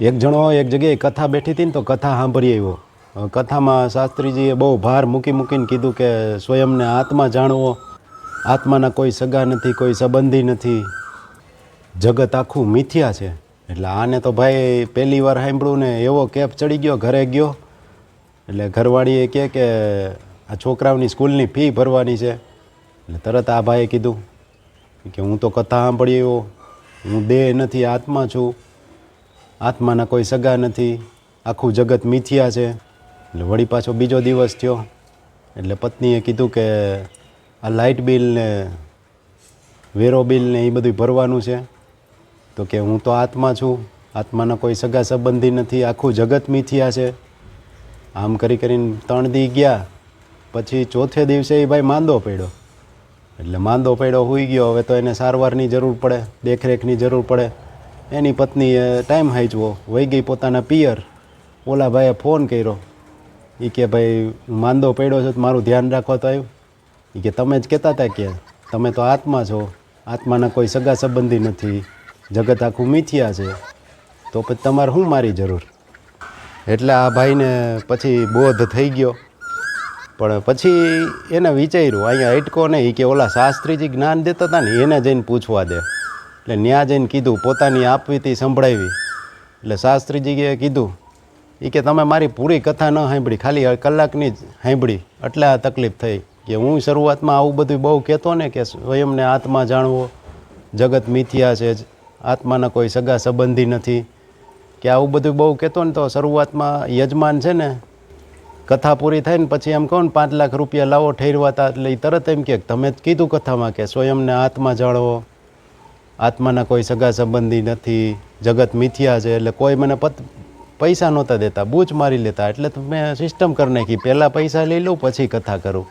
એક જણો એક જગ્યાએ કથા બેઠી હતી ને તો કથા સાંભળી આવ્યો. કથામાં શાસ્ત્રીજીએ બહુ ભાર મૂકી મૂકીને કીધું કે સ્વયંને આત્મા જાણવો. આત્માના કોઈ સગા નથી, કોઈ સંબંધી નથી. જગત આખું મિથ્યા છે. એટલે આને તો ભાઈ પહેલી વાર સાંભળ્યું ને એવો કેપ ચડી ગયો, ઘરે ગયો. એટલે ઘરવાળીએ કહે કે આ છોકરાઓની સ્કૂલની ફી ભરવાની છે. એટલે તરત આ ભાઈએ કીધું કે હું તો કથા સાંભળી એવો હું દેહ નથી, આત્મા છું. આત્માના કોઈ સગા નથી. આખું જગત મિથ્યા છે. એટલે વળી પાછો બીજો દિવસ થયો. એટલે પત્નીએ કીધું કે આ લાઇટ બિલ ને વેરો બિલ ને એ બધું ભરવાનું છે. તો કે હું તો આત્મા છું. આત્માના કોઈ સગા સંબંધી નથી. આખું જગત મિથ્યા છે. આમ કરી કરીને ત્રણ દી ગયા. પછી ચોથે દિવસે એ ભાઈ માંદો પડ્યો. એટલે માંદો પડ્યો હોઈ ગયો. હવે તો એને સારવારની જરૂર પડે. દેખરેખની જરૂર પડે. એની પત્નીએ ટાઈમ હાંચવો વહી ગઈ પોતાના પિયર. ઓલા ભાઈએ ફોન કર્યો. એ કે ભાઈ માંદો પડ્યો છો, તો મારું ધ્યાન રાખવા તો આવ્યું એ કે, તમે જ કહેતા હતા કે તમે તો આત્મા છો. આત્માના કોઈ સગા સંબંધી નથી. જગત આખું મિથ્યા છે. તો પછી તમારે શું મારી જરૂર? એટલે આ ભાઈને પછી બોધ થઈ ગયો. પણ પછી એને વિચાર્યું, અહીંયા અટકો નહીં કે ઓલા શાસ્ત્રીજી જ્ઞાન દેતા હતા ને, એને જઈને પૂછવા દે. એટલે ન્યા જઈને કીધું, પોતાની આપવી આપવીતી સંભળાવી. એટલે શાસ્ત્રીજીએ કીધું એ કે તમે મારી પૂરી કથા ન સાંભળી, ખાલી કલાકની જ સાંભળી એટલે આ તકલીફ થઈ. કે હું શરૂઆતમાં આવું બધું બહુ કહેતો ને કે સ્વયંને આત્મા જાણવો, જગત મિથ્યા છે જ, આત્માના કોઈ સગા સંબંધી નથી. કે આવું બધું બહુ કહેતો ને તો શરૂઆતમાં યજમાન છે ને, કથા પૂરી થાય ને પછી એમ કહો ને પાંચ લાખ રૂપિયા લાવો ઠેરવાતા, એટલે એ તરત એમ કે, તમે જ કીધું કથામાં કે સ્વયંને આત્મા જાણવો. આત્માના કોઈ સગા સંબંધી નથી, જગત મિથ્યા છે, એટલે કોઈ મને પત, પૈસા નહોતા દેતા, બૂચ મારી લેતા, એટલે મેં સિસ્ટમ કરી નાખી, પહેલાં પૈસા લઈ લઉં, પછી કથા કરું.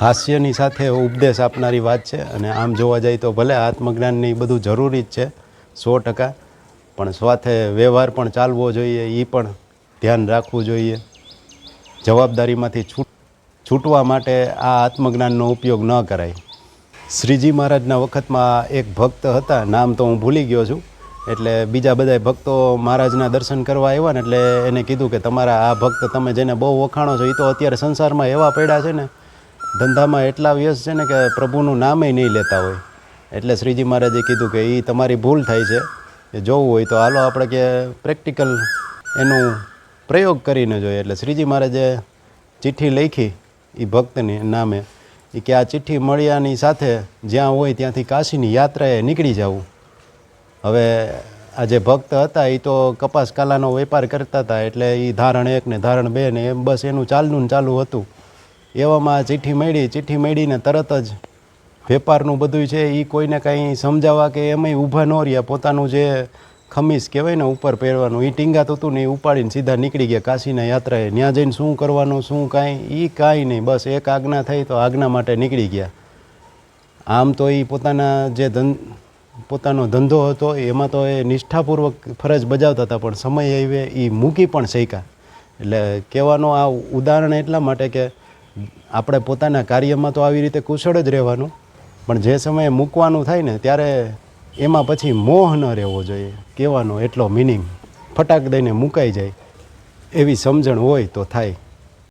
હાસ્યની સાથે ઉપદેશ આપનારી વાત છે, અને આમ જોવા જાય તો ભલે આત્મજ્ઞાનની બધું જરૂરી જ છે, સો ટકા, પણ સાથે વ્યવહાર પણ ચાલવો જોઈએ એ પણ ધ્યાન રાખવું જોઈએ. જવાબદારીમાંથી છૂટ, છૂટવા માટે આ આત્મજ્ઞાનનો ઉપયોગ ન કરાય. શ્રીજી મહારાજના વખતમાં એક ભક્ત હતા, નામ તો હું ભૂલી ગયો છું, એટલે બીજા બધા ભક્તો મહારાજના દર્શન કરવા આવ્યા ને એટલે એને કીધું કે તમારા આ ભક્ત તમે જેને બહુ વખાણો છો એ તો અત્યારે સંસારમાં એવા પડ્યા છે ને, ધંધામાં એટલા વ્યસ્ત છે ને કે પ્રભુનું નામે નહીં લેતા હોય. એટલે શ્રીજી મહારાજે કીધું કે એ તમારી ભૂલ થાય છે, એ જોવું હોય તો હાલો આપણે કે પ્રેક્ટિકલ એનું પ્રયોગ કરીને જોઈએ. એટલે શ્રીજી મહારાજે ચિઠ્ઠી લખી એ ભક્તની નામે એ કે આ ચિઠ્ઠી મળ્યાની સાથે જ્યાં હોય ત્યાંથી કાશીની યાત્રાએ નીકળી જવું હવે આ જે ભક્ત હતા એ તો કપાસ કાલાનો વેપાર કરતા હતા એટલે એ ધારણ એક ને ધારણ બે ને એમ બસ એનું ચાલનું ને ચાલુ હતું. એવામાં ચિઠ્ઠી મળી, ચિઠ્ઠી મળીને તરત જ વેપારનું બધું છે એ કોઈને કાંઈ સમજાવવા કે એમાંય ઊભા ન રહ્યા. પોતાનું જે ખમીસ કહેવાય ને, ઉપર પહેરવાનું. એ ટીંગાતું હતું ને એ ઉપાડીને સીધા નીકળી ગયા કાશીના યાત્રાએ. ત્યાં જઈને શું કરવાનું, શું કાંઈ એ કાંઈ નહીં. બસ એક આજ્ઞા થઈ તો આજ્ઞા માટે નીકળી ગયા. આમ તો એ પોતાના જે ધન, પોતાનો ધંધો હતો, એમાં તો એ નિષ્ઠાપૂર્વક ફરજ બજાવતા હતા, પણ સમય આવે એ મૂકી પણ શક્યા. એટલે કહેવાનો આ ઉદાહરણ એટલા માટે કે આપણે પોતાના કાર્યમાં તો આવી રીતે કુશળ જ રહેવાનું, પણ જે સમયે મૂકવાનું થાય ને, ત્યારે એમાં પછી મોહ ન રહેવો જોઈએ. કહેવાનો એટલો મિનિંગ ફટાક દઈને મુકાઈ જાય. એવી સમજણ હોય તો થાય.